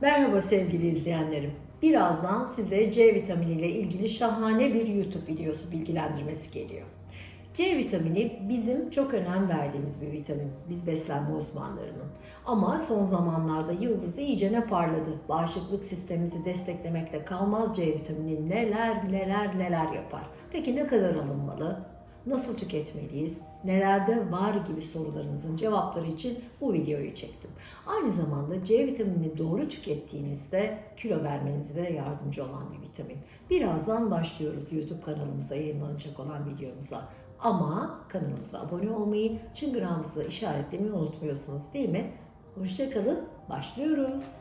Merhaba sevgili izleyenlerim. Birazdan size C vitamini ile ilgili şahane bir YouTube videosu bilgilendirmesi geliyor. C vitamini bizim çok önem verdiğimiz bir vitamin. Biz beslenme uzmanlarının. Ama son zamanlarda yıldızı iyice ne parladı. Bağışıklık sistemimizi desteklemekle kalmaz C vitamini neler neler neler yapar. Peki ne kadar alınmalı? Nasıl tüketmeliyiz? Nelerde var gibi sorularınızın cevapları için bu videoyu çektim. Aynı zamanda C vitaminini doğru tükettiğinizde kilo vermenize de yardımcı olan bir vitamin. Birazdan başlıyoruz YouTube kanalımıza yayınlanacak olan videomuza. Ama kanalımıza abone olmayı, çıngırağımızı da işaretlemeyi unutmuyorsunuz değil mi? Hoşçakalın, başlıyoruz.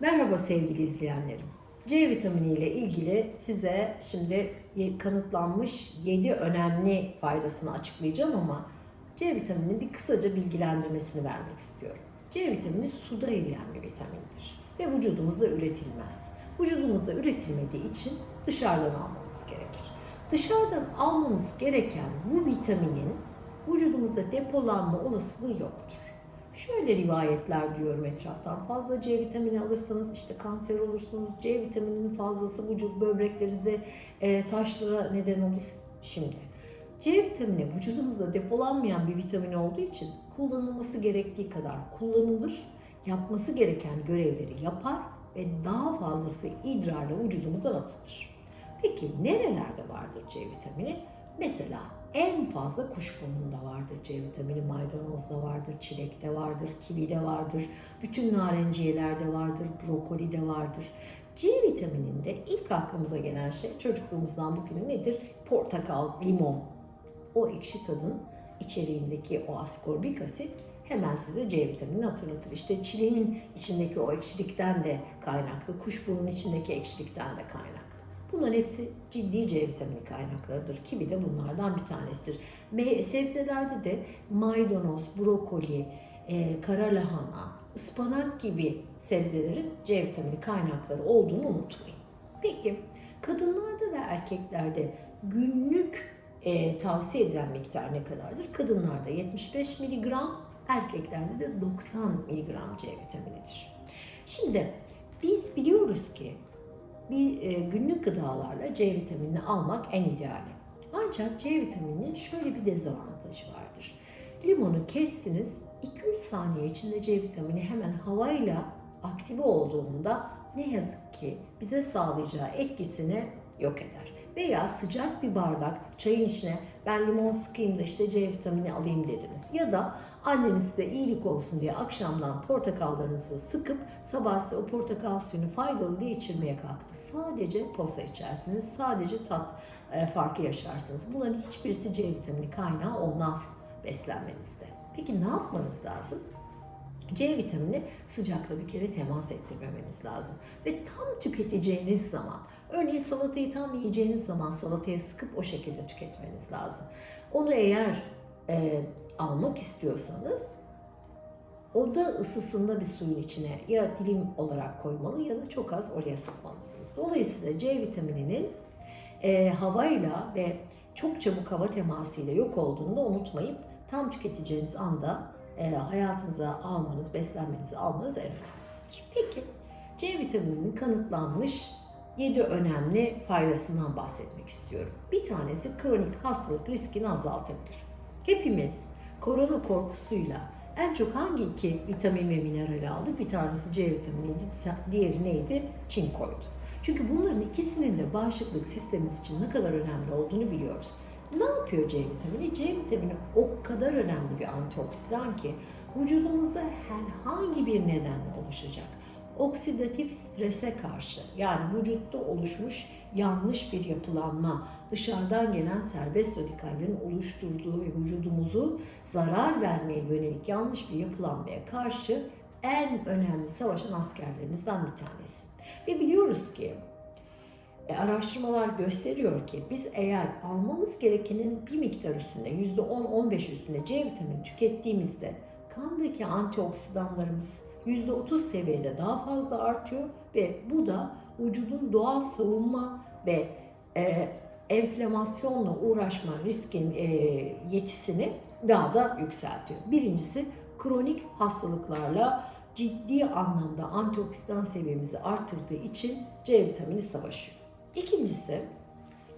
Merhaba sevgili izleyenlerim. C vitamini ile ilgili size şimdi kanıtlanmış 7 önemli faydasını açıklayacağım ama C vitamininin bir kısaca bilgilendirmesini vermek istiyorum. C vitamini suda eriyen bir vitamindir ve vücudumuzda üretilmez. Vücudumuzda üretilmediği için dışarıdan almamız gerekir. Dışarıdan almamız gereken bu vitaminin vücudumuzda depolanma olasılığı yoktur. Şöyle rivayetler diyorum etraftan. Fazla C vitamini alırsanız işte kanser olursunuz. C vitamininin fazlası vücut böbreklerinizde e, taşlara neden olur. Şimdi C vitamini vücudumuzda depolanmayan bir vitamin olduğu için kullanılması gerektiği kadar kullanılır. Yapması gereken görevleri yapar ve daha fazlası idrarla vücudumuzdan atılır. Peki nerelerde vardır C vitamini? Mesela en fazla kuşburnunda vardır C vitamini, maydanozda vardır, çilekte vardır, kivide vardır, bütün narenciyelerde vardır, brokolide vardır. C vitamininde ilk aklımıza gelen şey çocukluğumuzdan bugüne nedir? Portakal, limon. O ekşi tadın içeriğindeki o askorbik asit hemen size C vitamini hatırlatır. İşte çileğin içindeki o ekşilikten de kaynaklı, kuşburnunun içindeki ekşilikten de kaynaklı. Bunların hepsi ciddi C vitamini kaynaklarıdır. Kivi de bunlardan bir tanesidir. Sebzelerde de maydanoz, brokoli, e, kara lahana, ıspanak gibi sebzelerin C vitamini kaynakları olduğunu unutmayın. Peki kadınlarda ve erkeklerde günlük e, tavsiye edilen miktar ne kadardır? Kadınlarda 75 mg, erkeklerde de 90 mg C vitaminidir. Şimdi biz biliyoruz ki bir e, günlük gıdalarla C vitaminini almak en ideali. Ancak C vitamininin şöyle bir dezavantajı vardır. Limonu kestiniz, 2-3 saniye içinde C vitamini hemen havayla aktive olduğunda ne yazık ki bize sağlayacağı etkisini yok eder. Veya sıcak bir bardak çayın içine ben limon sıkayım da işte C vitamini alayım dediniz. Ya da anneniz size iyilik olsun diye akşamdan portakallarınızı sıkıp sabah size o portakal suyunu faydalı diye içirmeye kalktı. Sadece posa içersiniz, sadece tat e, farkı yaşarsınız. Bunların hiçbirisi C vitamini kaynağı olmaz beslenmenizde. Peki ne yapmanız lazım? C vitamini sıcakla bir kere temas ettirmemeniz lazım. Ve tam tüketeceğiniz zaman, örneğin salatayı tam yiyeceğiniz zaman salataya sıkıp o şekilde tüketmeniz lazım. Onu eğer e, almak istiyorsanız oda ısısında bir suyun içine ya dilim olarak koymalı ya da çok az oraya sıkmalısınız. Dolayısıyla C vitamininin e, havayla ve çok çabuk hava temasıyla yok olduğunu da unutmayıp tam tüketeceğiniz anda e, hayatınıza almanız, beslenmenizi almanız en önemlisidir. Peki C vitamininin kanıtlanmış 7 önemli faydasından bahsetmek istiyorum. Bir tanesi kronik hastalık riskini azaltabilir. Hepimiz korona korkusuyla en çok hangi iki vitamin ve mineral aldık? Bir tanesi C vitaminiydi, diğeri neydi? Çinkoydu. Çünkü bunların ikisinin de bağışıklık sistemimiz için ne kadar önemli olduğunu biliyoruz. Ne yapıyor C vitamini? C vitamini o kadar önemli bir antioksidan ki vücudumuzda herhangi bir nedenle oluşacak oksidatif strese karşı yani vücutta oluşmuş yanlış bir yapılanma, dışarıdan gelen serbest radikallerin oluşturduğu ve vücudumuzu zarar vermeye yönelik yanlış bir yapılanmaya karşı en önemli savaşan askerlerimizden bir tanesi. Ve biliyoruz ki e, araştırmalar gösteriyor ki biz eğer almamız gerekenin bir miktar üstünde %10-15 üstünde C vitamini tükettiğimizde kandaki antioksidanlarımız %30 seviyede daha fazla artıyor ve bu da vücudun doğal savunma ve e, enflamasyonla uğraşma riskin e, yetisini daha da yükseltiyor. Birincisi kronik hastalıklarla ciddi anlamda antioksidan seviyemizi artırdığı için C vitamini savaşıyor. İkincisi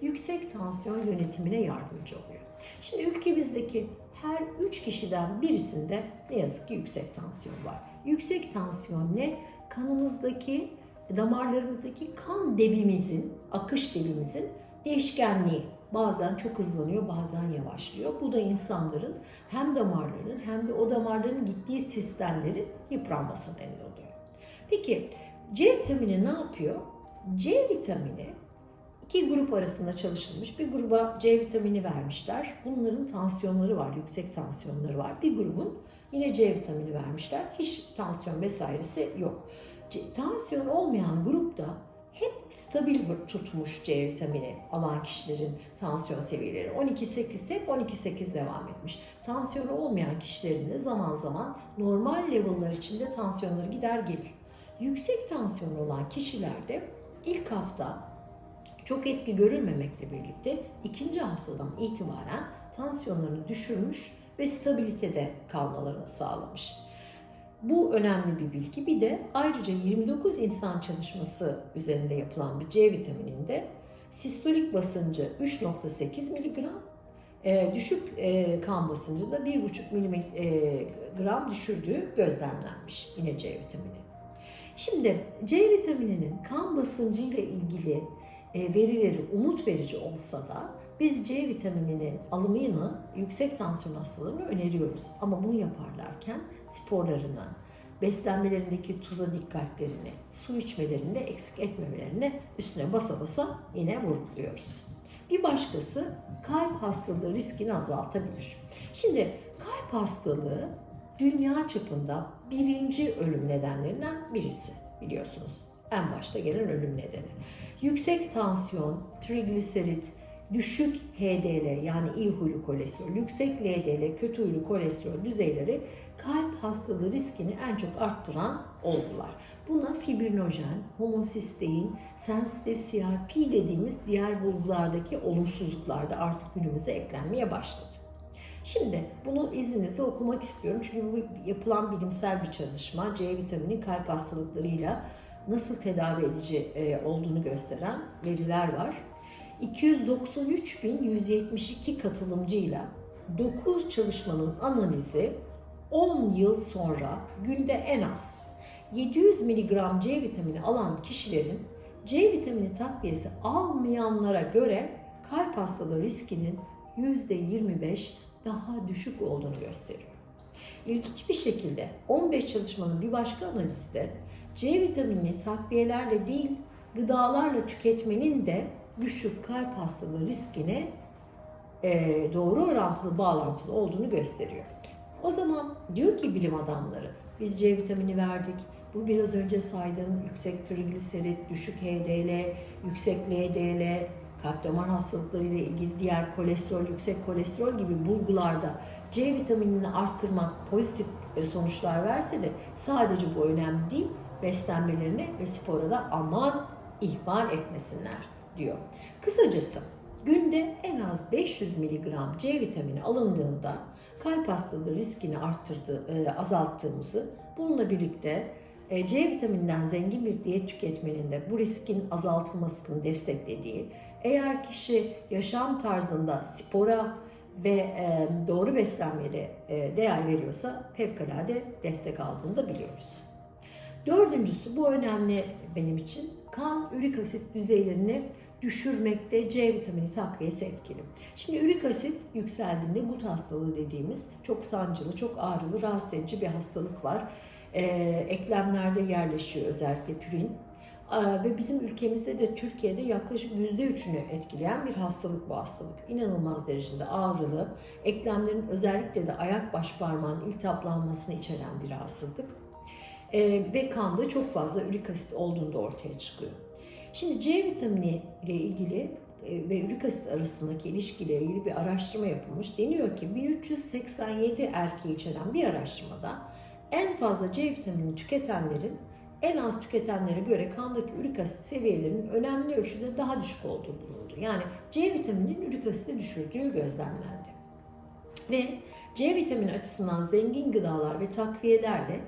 yüksek tansiyon yönetimine yardımcı oluyor. Şimdi ülkemizdeki her 3 kişiden birisinde ne yazık ki yüksek tansiyon var. Yüksek tansiyon ne? Kanımızdaki, damarlarımızdaki kan debimizin, akış debimizin değişkenliği. Bazen çok hızlanıyor, bazen yavaşlıyor. Bu da insanların hem damarlarının hem de o damarların gittiği sistemlerin yıpranmasına neden oluyor. Peki C vitamini ne yapıyor? C vitamini iki grup arasında çalışılmış. Bir gruba C vitamini vermişler. Bunların tansiyonları var, yüksek tansiyonları var. Bir grubun yine C vitamini vermişler. Hiç tansiyon vesairesi yok. Tansiyon olmayan grupta hep stabil tutmuş C vitamini alan kişilerin tansiyon seviyeleri. 12-8 hep 12-8 devam etmiş. Tansiyonu olmayan kişilerin de zaman zaman normal level'lar içinde tansiyonları gider gelir. Yüksek tansiyon olan kişilerde ilk hafta çok etki görülmemekle birlikte ikinci haftadan itibaren tansiyonlarını düşürmüş ve stabilitede kalmalarını sağlamış. Bu önemli bir bilgi. Bir de ayrıca 29 insan çalışması üzerinde yapılan bir C vitamininde sistolik basıncı 3.8 mg, e, düşük e, kan basıncı da 1.5 mg düşürdüğü gözlemlenmiş yine C vitamini. Şimdi C vitamininin kan basıncı ile ilgili e, verileri umut verici olsa da biz C vitamininin alımını yüksek tansiyon hastalarına öneriyoruz. Ama bunu yaparlarken sporlarını, beslenmelerindeki tuza dikkatlerini, su içmelerinde eksik etmemelerini üstüne basa basa yine vurguluyoruz. Bir başkası kalp hastalığı riskini azaltabilir. Şimdi kalp hastalığı dünya çapında birinci ölüm nedenlerinden birisi biliyorsunuz. En başta gelen ölüm nedeni. Yüksek tansiyon, trigliserit, düşük HDL yani iyi huylu kolesterol, yüksek LDL, kötü huylu kolesterol düzeyleri kalp hastalığı riskini en çok arttıran olgular. Buna fibrinojen, homosistein, sensitif CRP dediğimiz diğer bulgulardaki olumsuzluklar da artık günümüze eklenmeye başladı. Şimdi bunu izninizle okumak istiyorum çünkü bu yapılan bilimsel bir çalışma C vitamini kalp hastalıklarıyla nasıl tedavi edici e, olduğunu gösteren veriler var. 293.172 katılımcıyla 9 çalışmanın analizi 10 yıl sonra günde en az 700 mg C vitamini alan kişilerin C vitamini takviyesi almayanlara göre kalp hastalığı riskinin %25 daha düşük olduğunu gösteriyor. İlginç bir şekilde 15 çalışmanın bir başka analizi de C vitaminini takviyelerle değil gıdalarla tüketmenin de düşük kalp hastalığı riskine e, doğru orantılı bağlantılı olduğunu gösteriyor. O zaman diyor ki bilim adamları biz C vitamini verdik. Bu biraz önce saydığım yüksek trigliserit, düşük HDL, yüksek LDL, kalp damar hastalıkları ile ilgili diğer kolesterol, yüksek kolesterol gibi bulgularda C vitaminini arttırmak pozitif e, sonuçlar verse de sadece bu önemli değil. Beslenmelerini ve spora da aman ihmal etmesinler diyor. Kısacası günde en az 500 mg C vitamini alındığında kalp hastalığı riskini arttırdı, e, azalttığımızı bununla birlikte e, C vitamininden zengin bir diyet tüketmenin de bu riskin azaltılmasını desteklediği, eğer kişi yaşam tarzında spora ve e, doğru beslenmeye de e, değer veriyorsa fevkalade destek aldığını da biliyoruz. Dördüncüsü bu önemli benim için kan ürik asit düzeylerini düşürmekte C vitamini takviyesi etkili. Şimdi ürik asit yükseldiğinde gut hastalığı dediğimiz çok sancılı, çok ağrılı, rahatsız edici bir hastalık var. e, eklemlerde yerleşiyor özellikle pürin. Aa, Ve bizim ülkemizde de Türkiye'de yaklaşık %3'ünü etkileyen bir hastalık bu hastalık. İnanılmaz derecede ağrılı, eklemlerin özellikle de ayak baş parmağının iltihaplanmasını içeren bir rahatsızlık. Ee, ve kanda çok fazla ürik asit olduğunda ortaya çıkıyor. Şimdi C vitamini ile ilgili e, ve ürik asit arasındaki ilişkiyle ilgili bir araştırma yapılmış. Deniyor ki 1387 erkeği içeren bir araştırmada en fazla C vitamini tüketenlerin en az tüketenlere göre kandaki ürik asit seviyelerinin önemli ölçüde daha düşük olduğu bulundu. Yani C vitamininin ürik asiti düşürdüğü gözlemlendi. Ve C vitamini açısından zengin gıdalar ve takviyelerle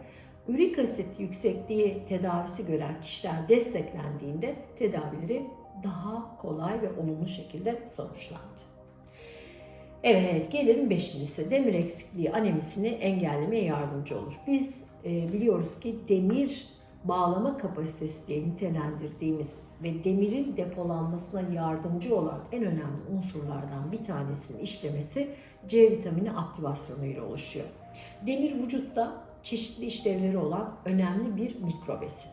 ürik asit yüksekliği tedavisi gören kişiler desteklendiğinde tedavileri daha kolay ve olumlu şekilde sonuçlandı. Evet, gelelim beşincisi. Demir eksikliği anemisini engellemeye yardımcı olur. Biz e, biliyoruz ki demir bağlama kapasitesi diye nitelendirdiğimiz ve demirin depolanmasına yardımcı olan en önemli unsurlardan bir tanesinin işlemesi C vitamini aktivasyonuyla oluşuyor. Demir vücutta çeşitli işlevleri olan önemli bir mikrobesin.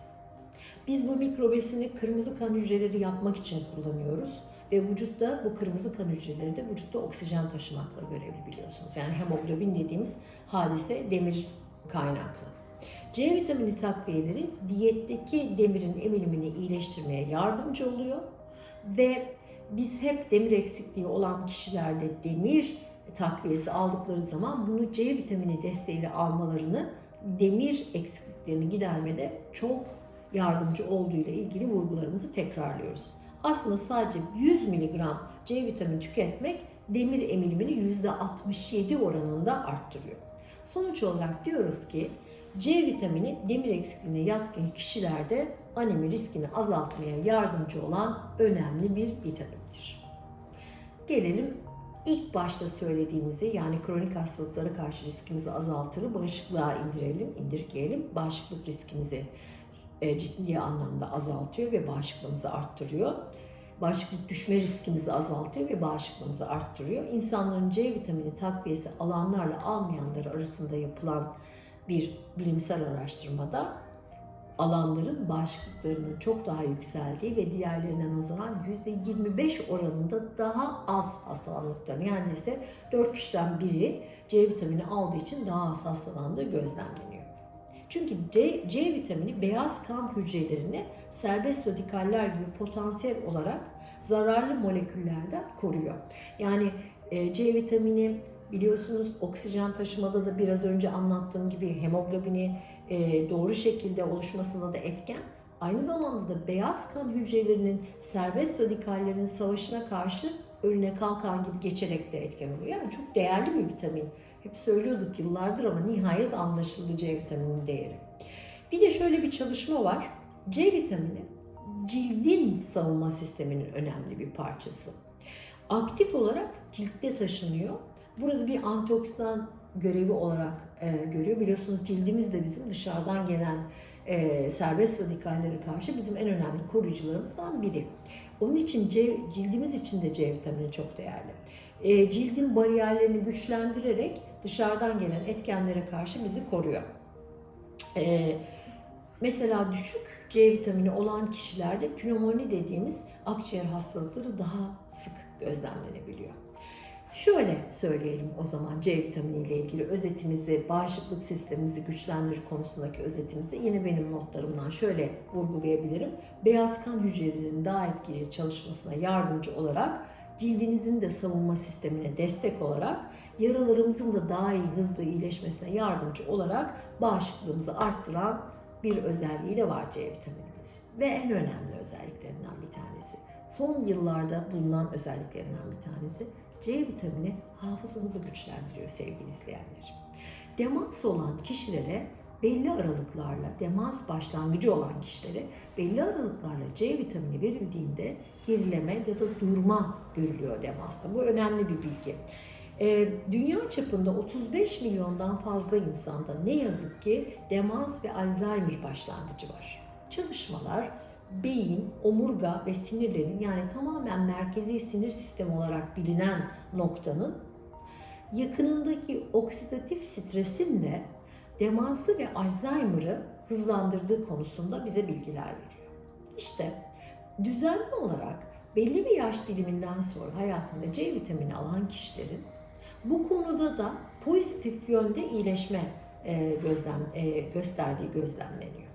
Biz bu mikrobesini kırmızı kan hücreleri yapmak için kullanıyoruz ve vücutta bu kırmızı kan hücreleri de vücutta oksijen taşımakla görevli biliyorsunuz. Yani hemoglobin dediğimiz hadise demir kaynaklı. C vitamini takviyeleri diyetteki demirin emilimini iyileştirmeye yardımcı oluyor ve biz hep demir eksikliği olan kişilerde demir takviyesi aldıkları zaman bunu C vitamini desteğiyle almalarını demir eksikliklerini gidermede çok yardımcı olduğu ile ilgili vurgularımızı tekrarlıyoruz. Aslında sadece 100 mg C vitamini tüketmek demir emilimini %67 oranında arttırıyor. Sonuç olarak diyoruz ki C vitamini demir eksikliğine yatkın kişilerde anemi riskini azaltmaya yardımcı olan önemli bir vitamindir. Gelelim ilk başta söylediğimizi yani kronik hastalıklara karşı riskimizi azaltır, bağışıklığa indirelim, indirgeyelim, bağışıklık riskimizi e, ciddi anlamda azaltıyor ve bağışıklığımızı arttırıyor. Bağışıklık düşme riskimizi azaltıyor ve bağışıklığımızı arttırıyor. İnsanların C vitamini takviyesi alanlarla almayanlar arasında yapılan bir bilimsel araştırmada alanların bağışıklıklarının çok daha yükseldiği ve diğerlerine nazaran %25 oranında daha az hastalandıklarını yani ise 4 kişiden biri C vitamini aldığı için daha az hastalandığı gözlemleniyor. Çünkü C, C vitamini beyaz kan hücrelerini serbest radikaller gibi potansiyel olarak zararlı moleküllerden koruyor. Yani e, C vitamini biliyorsunuz oksijen taşımada da biraz önce anlattığım gibi hemoglobini e, doğru şekilde oluşmasında da etken. Aynı zamanda da beyaz kan hücrelerinin serbest radikallerin savaşına karşı önüne kalkan gibi geçerek de etken oluyor. Yani çok değerli bir vitamin. Hep söylüyorduk yıllardır ama nihayet anlaşıldı C vitamininin değeri. Bir de şöyle bir çalışma var. C vitamini cildin savunma sisteminin önemli bir parçası. Aktif olarak ciltte taşınıyor. Burada bir antioksidan görevi olarak e, görüyor. Biliyorsunuz cildimiz de bizim dışarıdan gelen e, serbest radikallere karşı bizim en önemli koruyucularımızdan biri. Onun için C, cildimiz için de C vitamini çok değerli. E, cildin bariyerlerini güçlendirerek dışarıdan gelen etkenlere karşı bizi koruyor. E, mesela düşük C vitamini olan kişilerde pnömoni dediğimiz akciğer hastalıkları daha sık gözlemlenebiliyor. Şöyle söyleyelim o zaman C vitamini ile ilgili özetimizi, bağışıklık sistemimizi güçlendirir konusundaki özetimizi yine benim notlarımdan şöyle vurgulayabilirim. Beyaz kan hücrelerinin daha etkili çalışmasına yardımcı olarak cildinizin de savunma sistemine destek olarak yaralarımızın da daha iyi hızlı iyileşmesine yardımcı olarak bağışıklığımızı arttıran bir özelliği de var C vitaminimiz. Ve en önemli özelliklerinden bir tanesi. Son yıllarda bulunan özelliklerinden bir tanesi C vitamini hafızamızı güçlendiriyor sevgili izleyenler. Demans olan kişilere belli aralıklarla, demans başlangıcı olan kişilere belli aralıklarla C vitamini verildiğinde gerileme ya da durma görülüyor demansta. Bu önemli bir bilgi. Ee, dünya çapında 35 milyondan fazla insanda ne yazık ki demans ve Alzheimer başlangıcı var. Çalışmalar beyin, omurga ve sinirlerin yani tamamen merkezi sinir sistemi olarak bilinen noktanın yakınındaki oksidatif stresin de demansı ve Alzheimer'ı hızlandırdığı konusunda bize bilgiler veriyor. İşte düzenli olarak belli bir yaş diliminden sonra hayatında C vitamini alan kişilerin bu konuda da pozitif yönde iyileşme e, gözlem e, gösterdiği gözlemleniyor.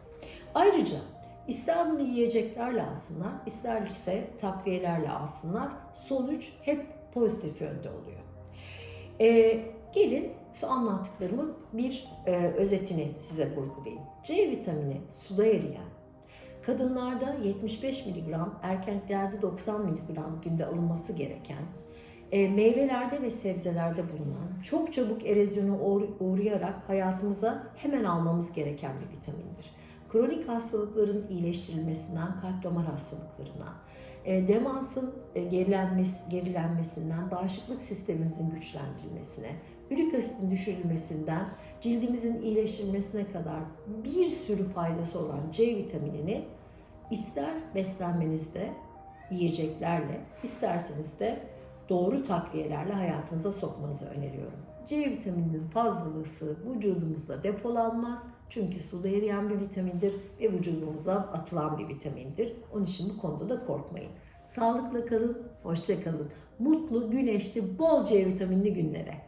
Ayrıca ister bunu yiyeceklerle alsınlar, isterse takviyelerle alsınlar. Sonuç hep pozitif yönde oluyor. E, gelin şu anlattıklarımın bir e, özetini size vurgulayayım. C vitamini suda eriyen, kadınlarda 75 mg, erkeklerde 90 mg günde alınması gereken, e, meyvelerde ve sebzelerde bulunan, çok çabuk erozyona uğra- uğrayarak hayatımıza hemen almamız gereken bir vitamindir. Kronik hastalıkların iyileştirilmesinden kalp damar hastalıklarına, e, demansın e, gerilenmesi, gerilenmesinden bağışıklık sistemimizin güçlendirilmesine, ürik asitin düşürülmesinden cildimizin iyileştirilmesine kadar bir sürü faydası olan C vitaminini ister beslenmenizde yiyeceklerle, isterseniz de doğru takviyelerle hayatınıza sokmanızı öneriyorum. C vitamininin fazlalığı vücudumuzda depolanmaz. Çünkü suda eriyen bir vitamindir ve vücudumuza atılan bir vitamindir. Onun için bu konuda da korkmayın. Sağlıkla kalın, hoşça kalın. Mutlu, güneşli, bol C vitaminli günlere.